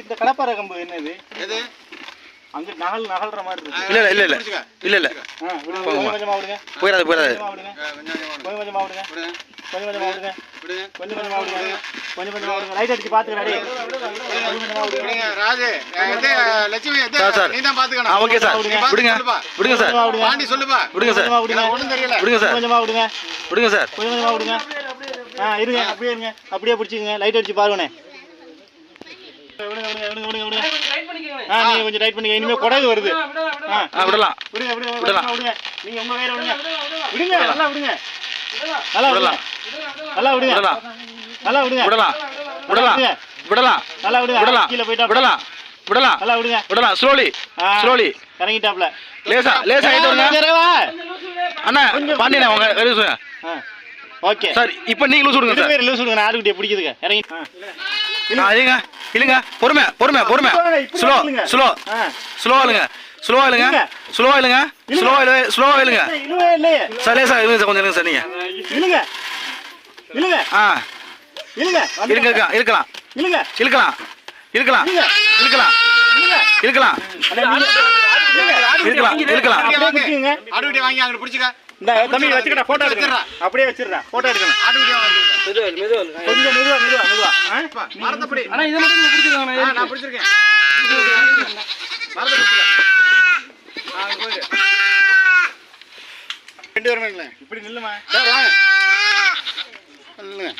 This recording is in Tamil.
இந்த கடப்பாறை கம்பு என்னது எது அங்க நகல் நகல்ற மாதிரி இருக்கு இல்ல இல்ல இல்ல. இல்ல இல்ல கொஞ்சம் விடுங்க போயிடாது போயிடாது கொஞ்சமா கொஞ்சம் விடுங்க விடுங்க. கொஞ்சம் கொஞ்சமா விடுங்க விடுங்க. கொஞ்சம் கொஞ்சமா விடுங்க கொஞ்சம் கொஞ்சமா விடுங்க லைட் அடிச்சு பாத்துக்கடா டேய் விடுங்க, ராஜு இது, லட்சுமி இது, சார், சார். நீதான் பாத்துக்கணும். ஓகே சார் நீ பார்த்து விடுங்க. விடுங்க சார் பாண்டி சொல்லுப்பா விடுங்க சார் ஒண்ணும் தெரியல விடுங்க சார் கொஞ்சமா விடுங்க விடுங்க சார் கொஞ்சம் கொஞ்சமா விடுங்க ஆ இருங்க அப்படியே இருங்க. அப்படியே பிடிச்சிக்கங்க. லைட் அடிச்சு பாருங்கண்ணே. விடுங்க விடுங்க விடுங்க விடுங்க. விடுங்க ஆ நீங்க கொஞ்சம் டைட் பண்ணிக்க இனிமே குடகு வருது. ஆ ஆ விடலாம். விடுங்க விடுங்க விடலாம். விடுங்க. விடுங்க நீங்க உங்க வேற விடுங்க. விடுங்க நல்லா விடுங்க. நல்லா விடுங்க. நல்லா விடுங்க. விடலாம். நல்லா விடுங்க. விடலாம். விடலாம். விடலாம். நல்லா விடுங்க. விடலாம். கீழே போயிட்டா விடலாம். விடலாம். நல்லா விடுங்க. விடலாம். ஸ்லோலி. ஆ. ஸ்லோலி. இறங்கிட்டாப்ல. லேசா லேசா வருங்க இறங்கவா? அண்ணா பாண்டியண்ணா உங்க வெளிய சொல்லுங்க. ஆ. ஓகே சார் இப்போ நீங்க லூஸ் விடுங்க சார் லூஸ் விடுங்க நான் ஆடுக்குட்டியை பிடிக்குதுங்க. இறங்கி. இல்லைங்க இல்லைங்க பொறுமை பொறுமை பொறுமை. ஸ்லோ இல்லைங்க. ஸ்லோ ஆ. ஸ்லோ இல்லைங்க ஸ்லோ இல்லைங்க இல்லைங்க. ஸ்லோ இல்லைங்க ஸ்லோ இல்லை ஸ்லோ இல்லைங்க இழுவே இல்லையே சார் இருங்க சார் கொஞ்சம் இருங்க சார் நீங்க. இழுங்க இழுங்க ஆ. இழுங்க இருங்க இருக்கலாம் இருக்கலாம். இழுங்க இருக்கலாம். இருக்கலாம். இருக்கலாம். இருக்கலாம். இருக்கலாம். அப்படியே வச்சுக்கடா போட்டோ எடுக்கணும். கொஞ்சம் மெதுவா மெதுவா மெதுவா. ஆ? மரத்தப்படி. ஆனா இதை மட்டும் பிடிச்சிருக்காங்க நான் பிடிச்சிருக்கேன். அங்க போயிடு. ரெண்டு பேரும் இப்படி நில்லுமா? சார் வாங்க. நில்லுங்க.